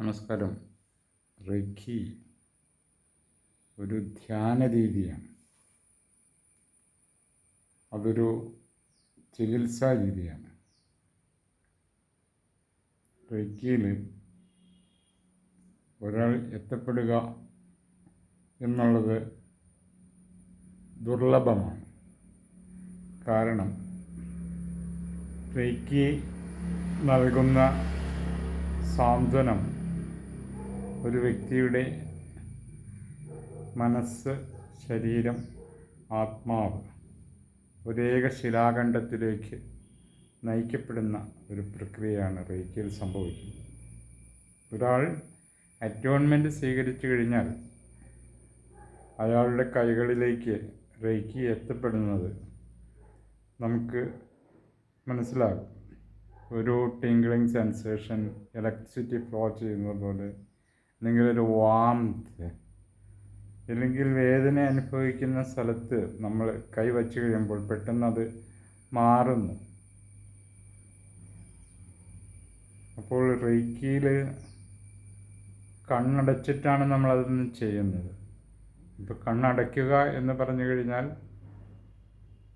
നമസ്കാരം. റെക്കി ഒരു ധ്യാന രീതിയാണ് അതൊരു ചികിത്സാ രീതിയാണ്. റെക്കിയിൽ ഒരാൾ എത്തപ്പെടുക എന്നുള്ളത് ദുർലഭമാണ്. കാരണം റെക്കി നൽകുന്ന സാന്ത്വനം ഒരു വ്യക്തിയുടെ മനസ്സ് ശരീരം ആത്മാവ് ഒരേക ശിലാഖണ്ഡത്തിലേക്ക് നയിക്കപ്പെടുന്ന ഒരു പ്രക്രിയയാണ് റേക്കിയിൽ സംഭവിക്കുന്നത്. ഒരാൾ അറ്റോൺമെന്റ് സ്വീകരിച്ചു കഴിഞ്ഞാൽ അയാളുടെ കൈകളിലേക്ക് റേക്കി എത്തപ്പെടുന്നത് നമുക്ക് മനസ്സിലാകും. ഒരു ടിങ്കിളിങ് സെൻസേഷൻ ഇലക്ട്രിസിറ്റി ഫ്ലോ ചെയ്യുന്നത് പോലെ അല്ലെങ്കിൽ ഒരു വാംത്ത് അല്ലെങ്കിൽ വേദന അനുഭവിക്കുന്ന സ്ഥലത്ത് നമ്മൾ കൈ വച്ച് കഴിയുമ്പോൾ പെട്ടെന്ന് അത് മാറുന്നു. അപ്പോൾ റേക്കിയിൽ കണ്ണടച്ചിട്ടാണ് നമ്മളതൊന്ന് ചെയ്യുന്നത്. ഇപ്പോൾ കണ്ണടയ്ക്കുക എന്ന് പറഞ്ഞു കഴിഞ്ഞാൽ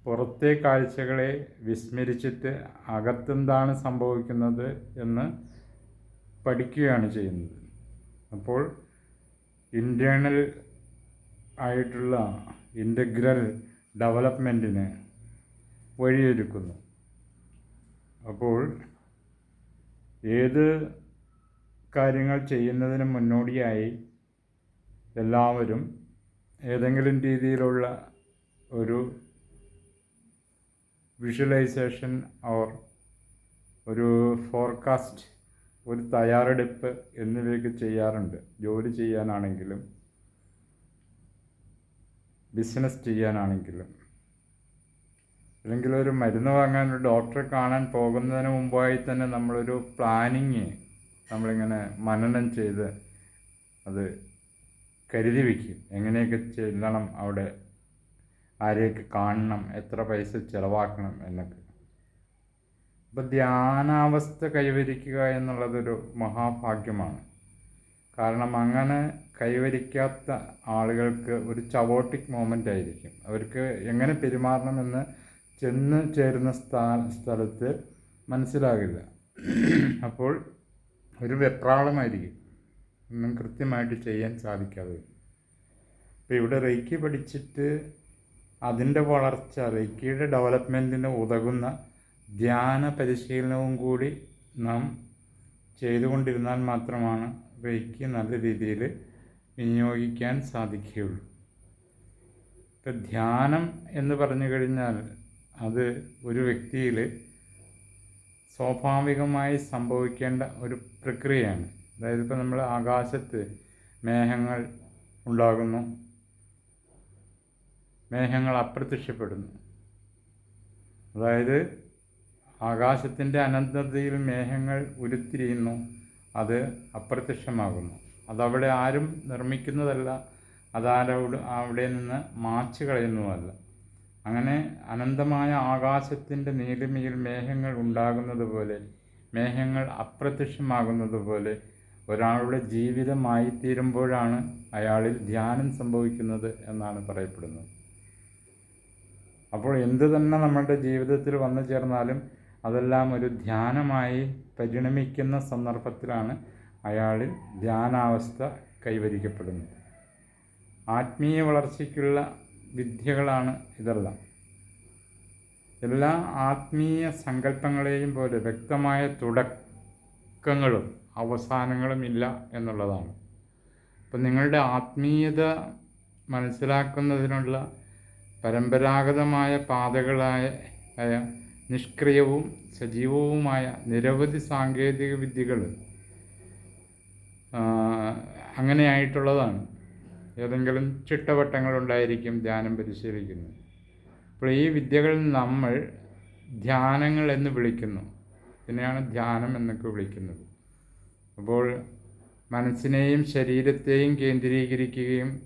പുറത്തെ കാഴ്ചകളെ വിസ്മരിച്ചിട്ട് അകത്തെന്താണ് സംഭവിക്കുന്നത് എന്ന് പഠിക്കുകയാണ് ചെയ്യുന്നത്. അപ്പോൾ ഇന്റേണൽ ആയിട്ടുള്ള ഇന്റഗ്രൽ ഡെവലപ്മെന്റിന് വഴിയൊരുക്കുന്നു. അപ്പോൾ ഏത് കാര്യങ്ങൾ ചെയ്യുന്നതിന് മുന്നോടിയായി എല്ലാവരും ഏതെങ്കിലും രീതിയിലുള്ള ഒരു വിഷ്വലൈസേഷൻ ഓർ ഒരു ഫോർകാസ്റ്റ് ഒരു തയ്യാറെടുപ്പ് എന്നിവയൊക്കെ ചെയ്യാറുണ്ട്. ജോലി ചെയ്യാനാണെങ്കിലും ബിസിനസ് ചെയ്യാനാണെങ്കിലും. അല്ലെങ്കിൽ ഒരു മരുന്ന് വാങ്ങാൻ ഒരു ഡോക്ടറെ കാണാൻ പോകുന്നതിന് മുമ്പായി തന്നെ നമ്മളൊരു പ്ലാനിങ് നമ്മളിങ്ങനെ മനനം ചെയ്ത് അത് കരുതി വയ്ക്കും എങ്ങനെയൊക്കെ ചെല്ലണം അവിടെ ആരെയൊക്കെ കാണണം എത്ര പൈസ ചിലവാക്കണം എന്നൊക്കെ. അപ്പോൾ ധ്യാനാവസ്ഥ കൈവരിക്കുക എന്നുള്ളതൊരു മഹാഭാഗ്യമാണ്. കാരണം അങ്ങനെ കൈവരിക്കാത്ത ആളുകൾക്ക് ഒരു ചവോട്ടിക് മൊമെന്റ് ആയിരിക്കും. അവർക്ക് എങ്ങനെ പെരുമാറണമെന്ന് ചെന്ന് ചേരുന്ന സ്ഥാ സ്ഥലത്ത് മനസ്സിലാകില്ല. അപ്പോൾ ഒരു വെപ്രാളമായിരിക്കും. ഒന്നും കൃത്യമായിട്ട് ചെയ്യാൻ സാധിക്കാതെ. വരും അപ്പോൾ ഇവിടെ റേക്കി പഠിച്ചിട്ട് അതിന്റെ വളർച്ച റേക്കിയുടെ ഡെവലപ്മെന്റിന് ഉതകുന്ന ധ്യാന പരിശീലനവും കൂടി നാം ചെയ്തുകൊണ്ടിരുന്നാൽ മാത്രമാണ് ഇവയ്ക്ക് നല്ല രീതിയിൽ വിനിയോഗിക്കാൻ സാധിക്കുകയുള്ളൂ. ഇപ്പം ധ്യാനം എന്ന് പറഞ്ഞു കഴിഞ്ഞാൽ അത് ഒരു വ്യക്തിയിൽ സ്വാഭാവികമായി സംഭവിക്കേണ്ട ഒരു പ്രക്രിയയാണ്. അതായത് ഇപ്പോൾ നമ്മൾ ആകാശത്ത് മേഘങ്ങൾ ഉണ്ടാകുന്നു. മേഘങ്ങൾ അപ്രത്യക്ഷപ്പെടുന്നു. അതായത് ആകാശത്തിന്റെ അനന്തതയിൽ മേഘങ്ങൾ ഉരുത്തിരിയുന്നു. അത് അപ്രത്യക്ഷമാകുന്നു. അതവിടെ ആരും നിർമ്മിക്കുന്നതല്ല. അതാരോട് അവിടെ നിന്ന് മാച്ചു കളയുന്നതല്ല. അങ്ങനെ അനന്തമായ ആകാശത്തിന്റെ നീലിമയിൽ മേഘങ്ങൾ ഉണ്ടാകുന്നത് പോലെ മേഘങ്ങൾ അപ്രത്യക്ഷമാകുന്നത് പോലെ ഒരാളുടെ ജീവിതമായി തീരുമ്പോഴാണ് അയാളിൽ ധ്യാനം സംഭവിക്കുന്നത് എന്നാണ് പറയപ്പെടുന്നത്. അപ്പോൾ എന്തു തന്നെ നമ്മളുടെ ജീവിതത്തിൽ വന്നു ചേർന്നാലും അതെല്ലാം ഒരു ധ്യാനമായി പരിണമിക്കുന്ന സന്ദർഭത്തിലാണ് അയാളിൽ ധ്യാനാവസ്ഥ കൈവരിക്കപ്പെടുന്നത്. ആത്മീയ വളർച്ചയ്ക്കുള്ള വിദ്യകളാണ് ഇതെല്ലാം. എല്ലാ ആത്മീയ സങ്കല്പങ്ങളെയും പോലെ വ്യക്തമായ തുടക്കങ്ങളും അവസാനങ്ങളും ഇല്ല എന്നുള്ളതാണ്. അപ്പം നിങ്ങളുടെ ആത്മീയത മനസ്സിലാക്കുന്നതിനുള്ള പരമ്പരാഗതമായ പാതകളായ നിഷ്ക്രിയവും സജീവവുമായ നിരവധി സാങ്കേതിക വിദ്യകൾ അങ്ങനെയായിട്ടുള്ളതാണ്. ഏതെങ്കിലും ചിട്ടവട്ടങ്ങൾ ഉണ്ടായിരിക്കും ധ്യാനം പരിശീലിക്കുന്നത്. അപ്പോൾ ഈ വിദ്യകൾ നമ്മൾ ധ്യാനങ്ങൾ എന്ന് വിളിക്കുന്നു. ഇതിനെയാണ് ധ്യാനം എന്നൊക്കെ വിളിക്കുന്നത്. അപ്പോൾ മനസ്സിനെയും ശരീരത്തെയും കേന്ദ്രീകരിക്കുകയും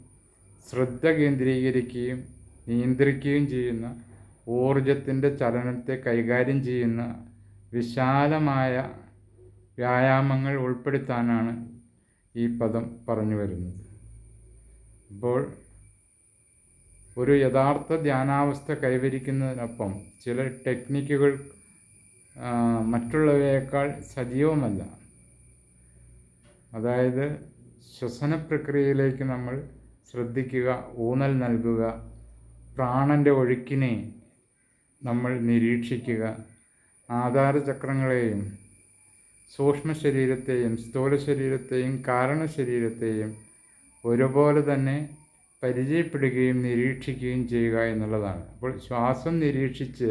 ശ്രദ്ധ കേന്ദ്രീകരിക്കുകയും നിയന്ത്രിക്കുകയും ചെയ്യുന്ന ഊർജത്തിന്റെ ചലനത്തെ കൈകാര്യം ചെയ്യുന്ന വിശാലമായ വ്യായാമങ്ങൾ ഉൾപ്പെടുത്താനാണ് ഈ പദം പറഞ്ഞു വരുന്നത്. ഇപ്പോൾ ഒരു യഥാർത്ഥ ധ്യാനാവസ്ഥ കൈവരിക്കുന്നതിനൊപ്പം ചില ടെക്നിക്കുകൾ മറ്റുള്ളവയേക്കാൾ സജീവമല്ല. അതായത് ശ്വസന പ്രക്രിയയിലേക്ക് നമ്മൾ ശ്രദ്ധിക്കുക ഊന്നൽ നൽകുക പ്രാണന്റെ ഒഴുക്കിനെ നമ്മൾ നിരീക്ഷിക്കുക. ആധാരചക്രങ്ങളെയും സൂക്ഷ്മ ശരീരത്തെയും സ്ഥൂല ശരീരത്തെയും കാരണ ശരീരത്തെയും ഒരുപോലെ തന്നെ പരിചയപ്പെടുകയും നിരീക്ഷിക്കുകയും ചെയ്യുക എന്നുള്ളതാണ്. അപ്പോൾ ശ്വാസം നിരീക്ഷിച്ച്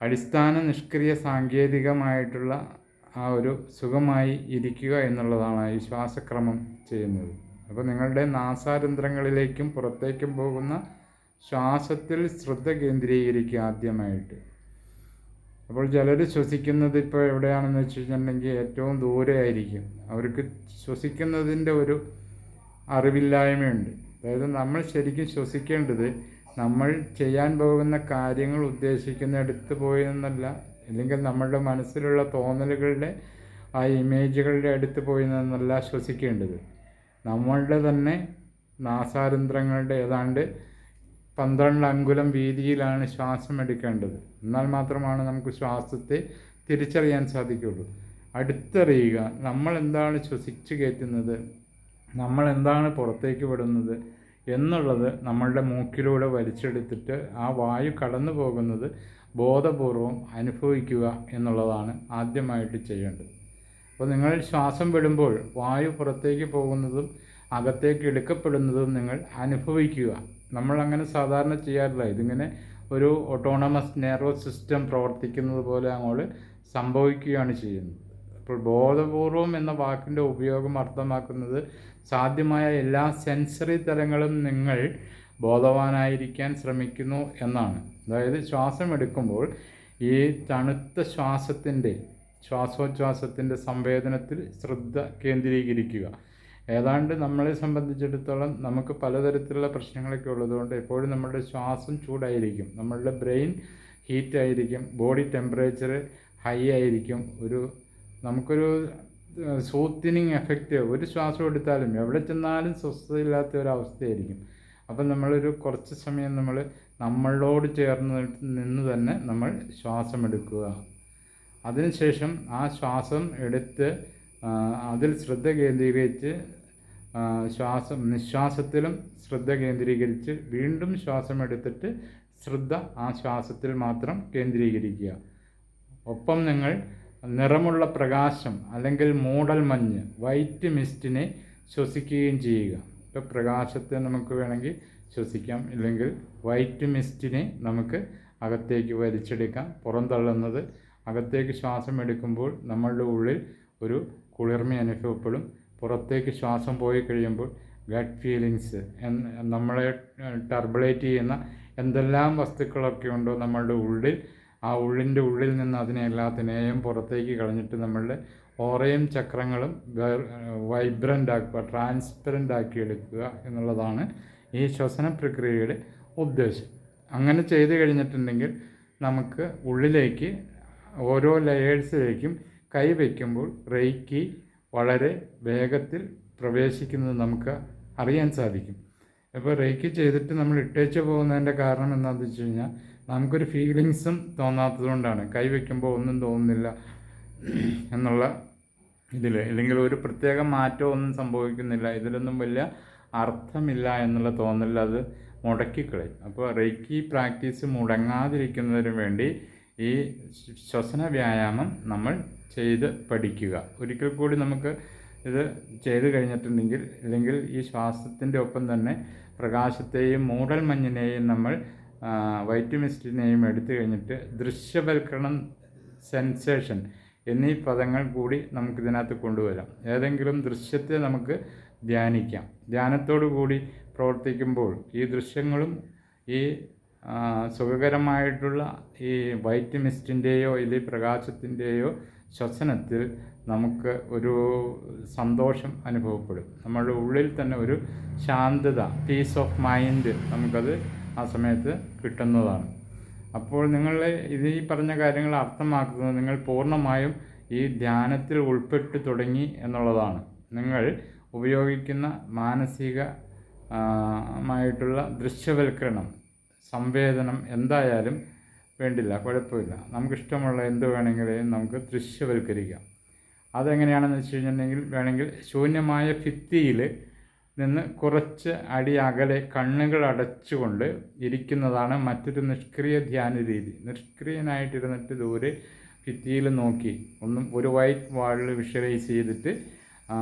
അടിസ്ഥാന നിഷ്ക്രിയ സാങ്കേതികമായിട്ടുള്ള ആ ഒരു സുഖമായി ഇരിക്കുക എന്നുള്ളതാണ് ഈ ശ്വാസക്രമം ചെയ്യുന്നത്. അപ്പോൾ നിങ്ങളുടെ നാസാരന്ധ്രങ്ങളിലേക്കും പുറത്തേക്കും പോകുന്ന ശ്വാസത്തിൽ ശ്രദ്ധ കേന്ദ്രീകരിക്കുക ആദ്യമായിട്ട്. അപ്പോൾ ചിലർ ശ്വസിക്കുന്നത് ഇപ്പോൾ എവിടെയാണെന്ന് വെച്ച് കഴിഞ്ഞിട്ടുണ്ടെങ്കിൽ ഏറ്റവും ദൂരെ ആയിരിക്കും. അവർക്ക് ശ്വസിക്കുന്നതിന്റെ ഒരു അറിവില്ലായ്മയുണ്ട്. അതായത് നമ്മൾ ശരിക്കും ശ്വസിക്കേണ്ടത് നമ്മൾ ചെയ്യാൻ പോകുന്ന കാര്യങ്ങൾ ഉദ്ദേശിക്കുന്ന ഉദ്ദേശിക്കുന്നിടത്ത് പോയി എന്നല്ല അല്ലെങ്കിൽ നമ്മളുടെ മനസ്സിലുള്ള തോന്നലുകളുടെ ആ ഇമേജുകളുടെ അടുത്ത് പോയി നിന്നല്ല ശ്വസിക്കേണ്ടത്. നമ്മളുടെ തന്നെ നാസാരന്ധ്രങ്ങളുടെ ഏതാണ്ട് പന്ത്രണ്ട് അങ്കുലം വീതിയിലാണ് ശ്വാസം എടുക്കേണ്ടത്. എന്നാൽ മാത്രമാണ് നമുക്ക് ശ്വാസത്തെ തിരിച്ചറിയാൻ സാധിക്കുള്ളൂ അടുത്തറിയുക നമ്മൾ എന്താണ് ശ്വസിച്ചു കയറ്റുന്നത് നമ്മൾ എന്താണ് പുറത്തേക്ക് വിടുന്നത് എന്നുള്ളത് നമ്മളുടെ മൂക്കിലൂടെ വലിച്ചെടുത്തിട്ട് ആ വായു കടന്നു പോകുന്നത് ബോധപൂർവം അനുഭവിക്കുക എന്നുള്ളതാണ് ആദ്യമായിട്ട് ചെയ്യേണ്ടത്. അപ്പോൾ നിങ്ങൾ ശ്വാസം വിടുമ്പോൾ വായു പുറത്തേക്ക് പോകുന്നതും അകത്തേക്ക് എടുക്കപ്പെടുന്നതും നിങ്ങൾ അനുഭവിക്കുക. നമ്മൾ അങ്ങനെ സാധാരണ ചെയ്യാറില്ല. ഇതിങ്ങനെ ഒരു ഓട്ടോണമസ് നെർവസ് സിസ്റ്റം പ്രവർത്തിക്കുന്നത് പോലെ അങ്ങോട്ട് സംഭവിക്കുകയാണ് ചെയ്യുന്നത്. അപ്പോൾ ബോധപൂർവം എന്ന വാക്കിന്റെ ഉപയോഗം അർത്ഥമാക്കുന്നത് സാധ്യമായ എല്ലാ സെൻസറി തലങ്ങളും നിങ്ങൾ ബോധവാനായിരിക്കാൻ ശ്രമിക്കുന്നു എന്നാണ്. അതായത് ശ്വാസം എടുക്കുമ്പോൾ ഈ തണുത്ത ശ്വാസത്തിന്റെ ശ്വാസോച്ഛ്വാസത്തിന്റെ സംവേദനത്തിൽ ശ്രദ്ധ കേന്ദ്രീകരിക്കുക. ഏതാണ്ട് നമ്മളെ സംബന്ധിച്ചിടത്തോളം നമുക്ക് പലതരത്തിലുള്ള പ്രശ്നങ്ങളൊക്കെ ഉള്ളതുകൊണ്ട് എപ്പോഴും നമ്മളുടെ ശ്വാസം ചൂടായിരിക്കും. നമ്മളുടെ ബ്രെയിൻ ഹീറ്റ് ആയിരിക്കും ബോഡി ടെമ്പറേച്ചർ ഹൈ ആയിരിക്കും. ഒരു നമുക്കൊരു സൂത്തിനിങ് എഫക്റ്റ് ഒരു ശ്വാസം എടുത്താലും എവിടെ ചെന്നാലും സ്വസ്ഥതയില്ലാത്ത ഒരു അവസ്ഥയായിരിക്കും. അപ്പം നമ്മളൊരു കുറച്ച് സമയം നമ്മൾ നമ്മളോട് ചേർന്ന് നിന്ന് തന്നെ നമ്മൾ ശ്വാസം എടുക്കുക അതിനുശേഷം ആ ശ്വാസം എടുത്ത് അതിൽ ശ്രദ്ധ കേന്ദ്രീകരിച്ച് ശ്വാസം നിശ്വാസത്തിലും ശ്രദ്ധ കേന്ദ്രീകരിച്ച് വീണ്ടും ശ്വാസം എടുത്തിട്ട് ശ്രദ്ധ ആ ശ്വാസത്തിൽ മാത്രം കേന്ദ്രീകരിക്കുക. ഒപ്പം നിങ്ങൾ നിറമുള്ള പ്രകാശം അല്ലെങ്കിൽ മൂടൽ മഞ്ഞ് വൈറ്റ് മിസ്റ്റിനെ ശ്വസിക്കുകയും ചെയ്യുക. ഇപ്പോൾ പ്രകാശത്തെ നമുക്ക് വേണമെങ്കിൽ ശ്വസിക്കാം. ഇല്ലെങ്കിൽ വൈറ്റ് മിസ്റ്റിനെ നമുക്ക് അകത്തേക്ക് വലിച്ചെടുക്കാം. പുറന്തള്ളുന്നത് അകത്തേക്ക് ശ്വാസം എടുക്കുമ്പോൾ നമ്മളുടെ ഉള്ളിൽ ഒരു കുളിർമ അനുഭവപ്പെടും. പുറത്തേക്ക് ശ്വാസം പോയി കഴിയുമ്പോൾ ഗട്ട് ഫീലിങ്സ് നമ്മളെ ടർബുലേറ്റ് ചെയ്യുന്ന എന്തെല്ലാം വസ്തുക്കളൊക്കെ ഉണ്ടോ നമ്മളുടെ ഉള്ളിൽ ആ ഉള്ളിന്റെ ഉള്ളിൽ നിന്ന് അതിനെ എല്ലാത്തിനെയും പുറത്തേക്ക് കളഞ്ഞിട്ട് നമ്മളുടെ ഓറയും ചക്രങ്ങളും വൈബ്രന്റ് ആക്കുക ട്രാൻസ്പെറന്റ് ആക്കി എടുക്കുക എന്നുള്ളതാണ് ഈ ശ്വസന പ്രക്രിയയുടെ ഉദ്ദേശം. അങ്ങനെ ചെയ്ത് കഴിഞ്ഞിട്ടുണ്ടെങ്കിൽ നമുക്ക് ഉള്ളിലേക്ക് ഓരോ ലെയേഴ്സിലേക്കും കൈ വയ്ക്കുമ്പോൾ റേക്കി വളരെ വേഗത്തിൽ പ്രവേശിക്കുന്നത് നമുക്ക് അറിയാൻ സാധിക്കും. അപ്പോൾ റേക്കി ചെയ്തിട്ട് നമ്മൾ ഇട്ടേച്ച് പോകുന്നതിന്റെ കാരണം എന്താണെന്ന് വെച്ച് കഴിഞ്ഞാൽ നമുക്കൊരു ഫീലിങ്സും തോന്നാത്തത് കൊണ്ടാണ്. കൈ വയ്ക്കുമ്പോൾ ഒന്നും തോന്നുന്നില്ല എന്നുള്ള ഇതിൽ. അല്ലെങ്കിൽ ഒരു പ്രത്യേക മാറ്റം ഒന്നും സംഭവിക്കുന്നില്ല. ഇതിലൊന്നും വലിയ അർത്ഥമില്ല എന്നുള്ള തോന്നൽ അത് മുടക്കിക്കളയും. അപ്പോൾ റേക്കി പ്രാക്ടീസ് മുടങ്ങാതിരിക്കുന്നതിന് വേണ്ടി ഈ ശ്വസന വ്യായാമം നമ്മൾ ചെയ്ത് പഠിക്കുക. ഒരിക്കൽ കൂടി നമുക്ക് ഇത് ചെയ്തു കഴിഞ്ഞിട്ടുണ്ടെങ്കിൽ അല്ലെങ്കിൽ ഈ ശ്വാസത്തിന്റെ ഒപ്പം തന്നെ പ്രകാശത്തെയും മൂടൽ മഞ്ഞിനെയും നമ്മൾ വൈറ്റമിസ്റ്റിനെയും എടുത്തു കഴിഞ്ഞിട്ട് ദൃശ്യവൽക്കരണം സെൻസേഷൻ എന്നീ പദങ്ങൾ കൂടി നമുക്കിതിനകത്ത് കൊണ്ടുവരാം. ഏതെങ്കിലും ദൃശ്യത്തെ നമുക്ക് ധ്യാനിക്കാം. ധ്യാനത്തോടു കൂടി പ്രവർത്തിക്കുമ്പോൾ ഈ ദൃശ്യങ്ങളും ഈ സുഖകരമായിട്ടുള്ള ഈ വൈറ്റ് മിസ്റ്റിന്റെയോ ഇല്ലെ പ്രകാശത്തിന്റെയോ ശ്വസനത്തിൽ നമുക്ക് ഒരു സന്തോഷം അനുഭവപ്പെടും. നമ്മുടെ ഉള്ളിൽ തന്നെ ഒരു ശാന്തത പീസ് ഓഫ് മൈൻഡ് നമുക്കത് ആ സമയത്ത് കിട്ടുന്നതാണ്. അപ്പോൾ നിങ്ങൾ ഇത് ഈ പറഞ്ഞ കാര്യങ്ങൾ അർത്ഥമാക്കുന്നത് നിങ്ങൾ പൂർണമായും ഈ ധ്യാനത്തിൽ ഉൾപ്പെട്ട് തുടങ്ങി എന്നുള്ളതാണ്. നിങ്ങൾ ഉപയോഗിക്കുന്ന മാനസിക മായിട്ടുള്ള ദൃശ്യവൽക്കരണം സംവേദനം എന്തായാലും വേണ്ടില്ല കുഴപ്പമില്ല. നമുക്കിഷ്ടമുള്ള എന്ത് വേണമെങ്കിലും നമുക്ക് ദൃശ്യവൽക്കരിക്കാം. അതെങ്ങനെയാണെന്ന് വെച്ച് കഴിഞ്ഞിട്ടുണ്ടെങ്കിൽ വേണമെങ്കിൽ ശൂന്യമായ ഭിത്തിയിൽ നിന്ന് കുറച്ച് അടി അകലെ കണ്ണുകൾ അടച്ചുകൊണ്ട് ഇരിക്കുന്നതാണ് മറ്റൊരു നിഷ്ക്രിയ ധ്യാന രീതി. നിഷ്ക്രിയനായിട്ടിരുന്നിട്ട് ദൂരെ ഭിത്തിയിൽ നോക്കി ഒന്നും ഒരു വൈറ്റ് വാളിൽ വിഷ്വലൈസ് ചെയ്തിട്ട് ആ,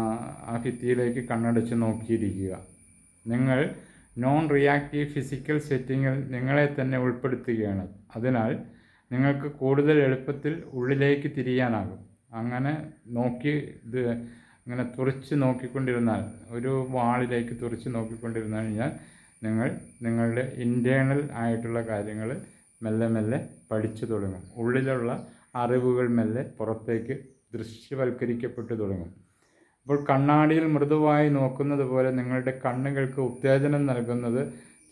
ഭിത്തിയിലേക്ക് കണ്ണടച്ച് നോക്കിയിരിക്കുക. നിങ്ങൾ നോൺ റിയാക്റ്റീവ് ഫിസിക്കൽ സെറ്റിങ്ങിൽ നിങ്ങളെ തന്നെ ഉൾപ്പെടുത്തുകയാണ്. അതിനാൽ നിങ്ങൾക്ക് കൂടുതൽ എളുപ്പത്തിൽ ഉള്ളിലേക്ക് തിരിയാനാകും. അങ്ങനെ നോക്കി ഇത് ഇങ്ങനെ തുറച്ച് നോക്കിക്കൊണ്ടിരുന്നാൽ ഒരു വാളിലേക്ക് തുറച്ച് നോക്കിക്കൊണ്ടിരുന്നാൽ കഴിഞ്ഞാൽ നിങ്ങൾ നിങ്ങളുടെ ഇന്റേണൽ ആയിട്ടുള്ള കാര്യങ്ങൾ മെല്ലെ മെല്ലെ പഠിച്ചു തുടങ്ങും. ഉള്ളിലുള്ള അറിവുകൾ മെല്ലെ പുറത്തേക്ക് ദൃശ്യവൽക്കരിക്കപ്പെട്ടു തുടങ്ങും. അപ്പോൾ കണ്ണാടിയിൽ മൃദുവായി നോക്കുന്നത് പോലെ നിങ്ങളുടെ കണ്ണുകൾക്ക് ഉത്തേജനം നൽകുന്നത്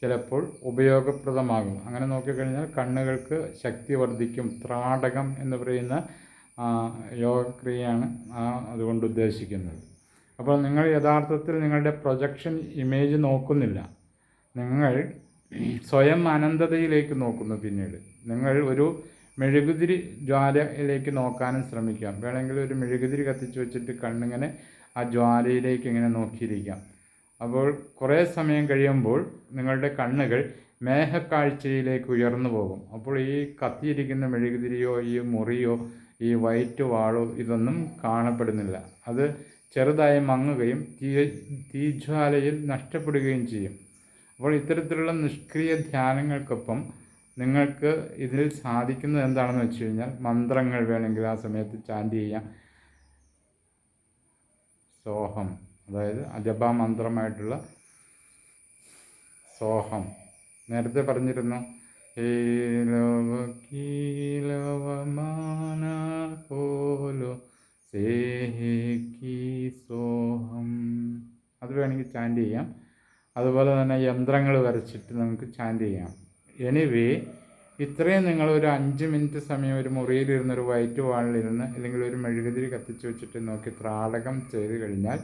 ചിലപ്പോൾ ഉപയോഗപ്രദമാകും അങ്ങനെ നോക്കിക്കഴിഞ്ഞാൽ കണ്ണുകൾക്ക് ശക്തി വർദ്ധിക്കും ത്രാടകം എന്ന് പറയുന്ന യോഗക്രിയയാണ് അതുകൊണ്ട് ഉദ്ദേശിക്കുന്നത്. അപ്പോൾ നിങ്ങൾ യഥാർത്ഥത്തിൽ നിങ്ങളുടെ പ്രൊജക്ഷൻ ഇമേജ് നോക്കുന്നില്ല. നിങ്ങൾ സ്വയം അനന്തതയിലേക്ക് നോക്കുന്നു പിന്നീട്. നിങ്ങൾ ഒരു മെഴുകുതിരി ജ്വാലയിലേക്ക് നോക്കാനും ശ്രമിക്കാം. വേണമെങ്കിൽ ഒരു മെഴുകുതിരി കത്തിച്ച് വെച്ചിട്ട് കണ്ണിങ്ങനെ ആ ജ്വാലയിലേക്ക് ഇങ്ങനെ നോക്കിയിരിക്കാം. അപ്പോൾ കുറേ സമയം കഴിയുമ്പോൾ നിങ്ങളുടെ കണ്ണുകൾ മേഘക്കാഴ്ചയിലേക്ക് ഉയർന്നു പോകും. അപ്പോൾ ഈ കത്തിയിരിക്കുന്ന മെഴുകുതിരിയോ ഈ മുറിയോ ഈ വൈറ്റ് വാളോ ഇതൊന്നും കാണപ്പെടുന്നില്ല. അത് ചെറുതായി മങ്ങുകയും തീ തീജ്വാലയിൽ നഷ്ടപ്പെടുകയും ചെയ്യും. അപ്പോൾ ഇത്തരത്തിലുള്ള നിഷ്ക്രിയ ധ്യാനങ്ങൾക്കൊപ്പം നിങ്ങൾക്ക് ഇതിൽ സാധിക്കുന്നത് എന്താണെന്ന് വെച്ച് കഴിഞ്ഞാൽ മന്ത്രങ്ങൾ വേണമെങ്കിൽ ആ സമയത്ത് ചാന്റ് ചെയ്യാം. സോഹം അതായത് അജപ മന്ത്രമായിട്ടുള്ള സോഹം. നേരത്തെ പറഞ്ഞിരുന്നു ഈ കീലവ മാന പോലോ സേഹി. അത് വേണമെങ്കിൽ ചാന്റ് ചെയ്യാം. അതുപോലെ തന്നെ യന്ത്രങ്ങൾ വരച്ചിട്ട് നമുക്ക് ചാന്റ് ചെയ്യാം. എനിവേ ഇത്രയും നിങ്ങൾ ഒരു അഞ്ച് മിനിറ്റ് സമയം ഒരു മുറിയിലിരുന്ന് ഒരു വൈറ്റ് വാളിലിരുന്ന് അല്ലെങ്കിൽ ഒരു മെഴുകുതിരി കത്തിച്ച് വെച്ചിട്ട് നോക്കി ത്രാടകം ചെയ്ത് കഴിഞ്ഞാൽ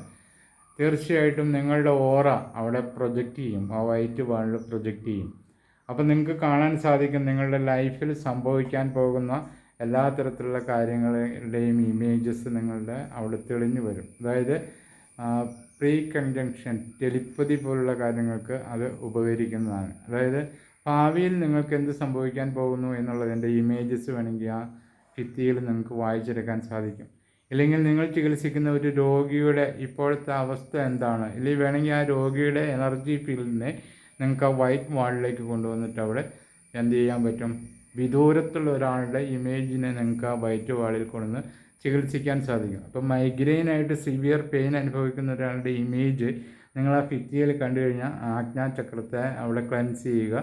തീർച്ചയായിട്ടും നിങ്ങളുടെ ഓറ അവിടെ പ്രൊജക്റ്റ് ചെയ്യും. ആ വൈറ്റ് വാളിൽ പ്രൊജക്റ്റ് ചെയ്യും. അപ്പോൾ നിങ്ങൾക്ക് കാണാൻ സാധിക്കും നിങ്ങളുടെ ലൈഫിൽ സംഭവിക്കാൻ പോകുന്ന എല്ലാ തരത്തിലുള്ള കാര്യങ്ങളുടെയും ഇമേജസ് നിങ്ങളുടെ അവിടെ തെളിഞ്ഞു വരും. അതായത് പ്രീ കൺജങ്ഷൻ ടെലിപ്പതി പോലുള്ള കാര്യങ്ങൾക്ക് അത് ഉപകരിക്കുന്നതാണ്. അതായത് ഭാവിയിൽ നിങ്ങൾക്ക് എന്ത് സംഭവിക്കാൻ പോകുന്നു എന്നുള്ളതിന്റെ ഇമേജസ് വേണമെങ്കിൽ ആ ഭിത്തിയിൽ നിങ്ങൾക്ക് വായിച്ചെടുക്കാൻ സാധിക്കും. ഇല്ലെങ്കിൽ നിങ്ങൾ ചികിത്സിക്കുന്ന ഒരു രോഗിയുടെ ഇപ്പോഴത്തെ അവസ്ഥ എന്താണ്? ഇല്ലെങ്കിൽ വേണമെങ്കിൽ ആ രോഗിയുടെ എനർജി ഫീൽഡിനെ നിങ്ങൾക്ക് ആ വൈറ്റ് വാളിലേക്ക് കൊണ്ടുവന്നിട്ട് അവിടെ എന്ത് ചെയ്യാൻ പറ്റും? വിദൂരത്തുള്ള ഒരാളുടെ ഇമേജിനെ നിങ്ങൾക്ക് ആ വൈറ്റ് വാളിൽ കൊണ്ടുവന്ന് ചികിത്സിക്കാൻ സാധിക്കും. അപ്പോൾ മൈഗ്രെയിനായിട്ട് സിവിയർ പെയിൻ അനുഭവിക്കുന്ന ഒരാളുടെ ഇമേജ് നിങ്ങൾ ആ ഭിത്തിയിൽ കണ്ടു കഴിഞ്ഞാൽ ആജ്ഞാചക്രത്തെ അവിടെ ക്ലൻസ് ചെയ്യുക.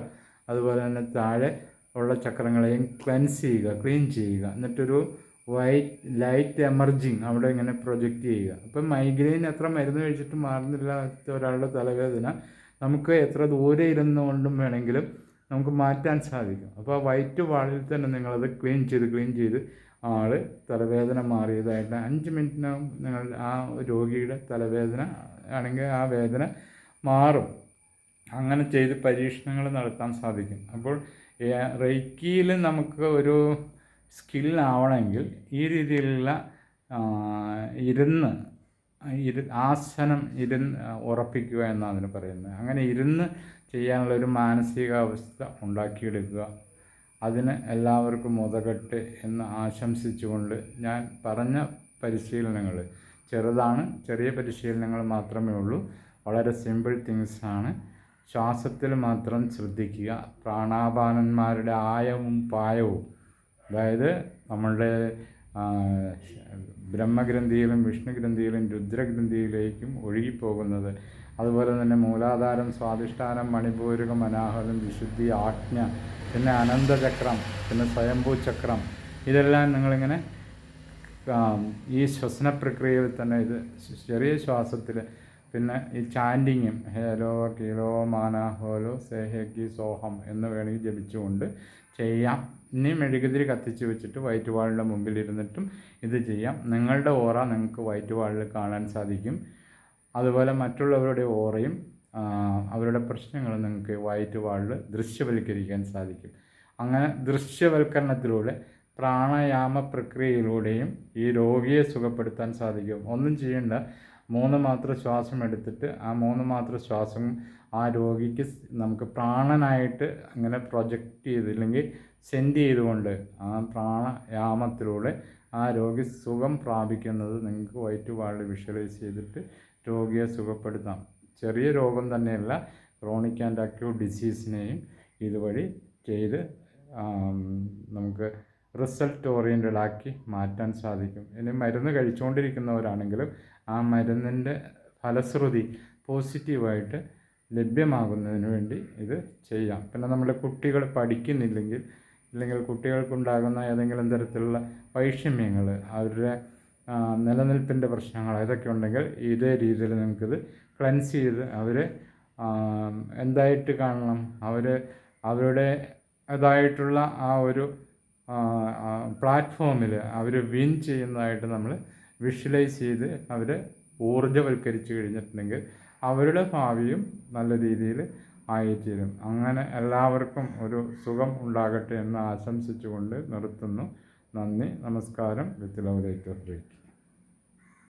അതുപോലെ തന്നെ താഴെ ഉള്ള ചക്രങ്ങളെയും ക്ലെൻസ് ചെയ്യുക ക്ലീൻ ചെയ്യുക. എന്നിട്ടൊരു വൈറ്റ് ലൈറ്റ് എമർജിങ് അവിടെ ഇങ്ങനെ പ്രൊജക്റ്റ് ചെയ്യുക. അപ്പം മൈഗ്രെയിൻ എത്ര മരുന്ന് കഴിച്ചിട്ട് മാറുന്നില്ലാത്ത ഒരാളുടെ തലവേദന നമുക്ക് എത്ര ദൂരെ ഇരുന്നുകൊണ്ടും വേണമെങ്കിലും നമുക്ക് മാറ്റാൻ സാധിക്കും. അപ്പോൾ ആ വൈറ്റ് വാളിൽ തന്നെ നിങ്ങളത് ക്ലീൻ ചെയ്ത് ക്ലീൻ ചെയ്ത് ആൾ തലവേദന മാറിയതായിട്ട് അഞ്ച് മിനിറ്റിനകം നിങ്ങൾ ആ രോഗിയുടെ തലവേദന ആണെങ്കിൽ ആ വേദന മാറും. അങ്ങനെ ചെയ്ത് പരീക്ഷണങ്ങൾ നടത്താൻ സാധിക്കും. അപ്പോൾ റെയ്ക്കിയിൽ നമുക്ക് ഒരു സ്കില്ലാവണമെങ്കിൽ ഈ രീതിയിലുള്ള ഇരുന്ന് ഇരു ആസനം ഇരുന്ന് ഉറപ്പിക്കുക എന്നാണ് അതിന് പറയുന്നത്. അങ്ങനെ ഇരുന്ന് ചെയ്യാനുള്ള ഒരു മാനസികാവസ്ഥ ഉണ്ടാക്കിയെടുക്കുക. അതിന് എല്ലാവർക്കും മുതകട്ടെ എന്ന് ആശംസിച്ചുകൊണ്ട് ഞാൻ പറഞ്ഞ പരിശീലനങ്ങൾ ചെറുതാണ്. ചെറിയ പരിശീലനങ്ങൾ മാത്രമേ ഉള്ളൂ. വളരെ സിമ്പിൾ തിങ്സാണ് ശ്വാസത്തിൽ മാത്രം ശ്രദ്ധിക്കുക. പ്രാണാപാനന്മാരുടെ ആയവും പായവും. അതായത് നമ്മളുടെ ബ്രഹ്മഗ്രന്ഥിയിലും വിഷ്ണുഗ്രന്ഥിയിലും രുദ്രഗ്രന്ഥിയിലേക്കും ഒഴുകിപ്പോകുന്നത്. അതുപോലെ തന്നെ മൂലാധാരം സ്വാധിഷ്ഠാനം മണിപൂരകം അനാഹരം വിശുദ്ധി ആജ്ഞ പിന്നെ അനന്തചക്രം പിന്നെ സ്വയംഭൂ ചക്രം ഇതെല്ലാം നിങ്ങളിങ്ങനെ ഈ ശ്വസന പ്രക്രിയയിൽ തന്നെ ഇത് ചെറിയ ശ്വാസത്തിൽ പിന്നെ ഈ ചാൻഡിങ്ങും ഹേലോ കീലോ മാന ഹോലോ സോഹം എന്ന് വേണമെങ്കിൽ ജപിച്ചുകൊണ്ട് ചെയ്യാം. ഇനി മെഴുകുതിരി കത്തിച്ച് വെച്ചിട്ട് വൈറ്റ് വാളിന്റെ മുമ്പിൽ ഇരുന്നിട്ടും ഇത് ചെയ്യാം. നിങ്ങളുടെ ഓറ നിങ്ങൾക്ക് വൈറ്റ് വാളിൽ കാണാൻ സാധിക്കും. അതുപോലെ മറ്റുള്ളവരുടെ ഓറയും അവരുടെ പ്രശ്നങ്ങൾ നിങ്ങൾക്ക് വൈറ്റ് വാളിൽ ദൃശ്യവൽക്കരിക്കാൻ സാധിക്കും. അങ്ങനെ ദൃശ്യവൽക്കരണത്തിലൂടെ പ്രാണായാമ പ്രക്രിയയിലൂടെയും ഈ രോഗിയെ സുഖപ്പെടുത്താൻ സാധിക്കും. ഒന്നും ചെയ്യേണ്ട മൂന്ന് മാത്രം ശ്വാസം എടുത്തിട്ട് ആ മൂന്ന് മാത്രം ശ്വാസം ആ രോഗിക്ക് നമുക്ക് പ്രാണനായിട്ട് അങ്ങനെ പ്രൊജക്റ്റ് ചെയ്ത് ഇല്ലെങ്കിൽ സെൻഡ് ചെയ്തുകൊണ്ട് ആ പ്രാണയാമത്തിലൂടെ ആ രോഗി സുഖം പ്രാപിക്കുന്നത് നിങ്ങൾക്ക് വൈറ്റ് വാളിൽ വിഷ്വലൈസ് ചെയ്തിട്ട് രോഗിയെ സുഖപ്പെടുത്താം. ചെറിയ രോഗം തന്നെയല്ല ക്രോണിക് ആൻഡ് അക്യൂട്ട് ഡിസീസിനെയും ഇതുവഴി ചെയ്ത് നമുക്ക് റിസൾട്ട് ഓറിയന്റഡ് ആക്കി മാറ്റാൻ സാധിക്കും. ഇനി മരുന്ന് കഴിച്ചുകൊണ്ടിരിക്കുന്നവരാണെങ്കിലും ആ മരുന്നിന്റെ ഫലശ്രുതി പോസിറ്റീവായിട്ട് ലഭ്യമാകുന്നതിന് വേണ്ടി ഇത് ചെയ്യാം. പിന്നെ നമ്മുടെ കുട്ടികൾ പഠിക്കുന്നില്ലെങ്കിൽ ഇല്ലെങ്കിൽ കുട്ടികൾക്കുണ്ടാകുന്ന ഏതെങ്കിലും തരത്തിലുള്ള വൈഷമ്യങ്ങൾ അവരുടെ നിലനിൽപ്പിന്റെ പ്രശ്നങ്ങൾ ഇതൊക്കെ ഉണ്ടെങ്കിൽ ഇതേ രീതിയിൽ നിങ്ങൾക്കിത് ക്ലൻസ് ചെയ്ത് അവരെ എന്തായിട്ട് കാണണം അവർ അവരുടെ അതായിട്ടുള്ള ആ ഒരു പ്ലാറ്റ്ഫോമിൽ അവർ വിൻ ചെയ്യുന്നതായിട്ട് നമ്മൾ വിഷ്വലൈസ് ചെയ്ത് അവരെ ഊർജവൽക്കരിച്ച് കഴിഞ്ഞിട്ടുണ്ടെങ്കിൽ അവരുടെ ഭാവിയും നല്ല രീതിയിൽ ആയിത്തീരും. അങ്ങനെ എല്ലാവർക്കും ഒരു സുഖം ഉണ്ടാകട്ടെ എന്ന് ആശംസിച്ചുകൊണ്ട് നിർത്തുന്നു. നന്ദി നമസ്കാരം. With love light break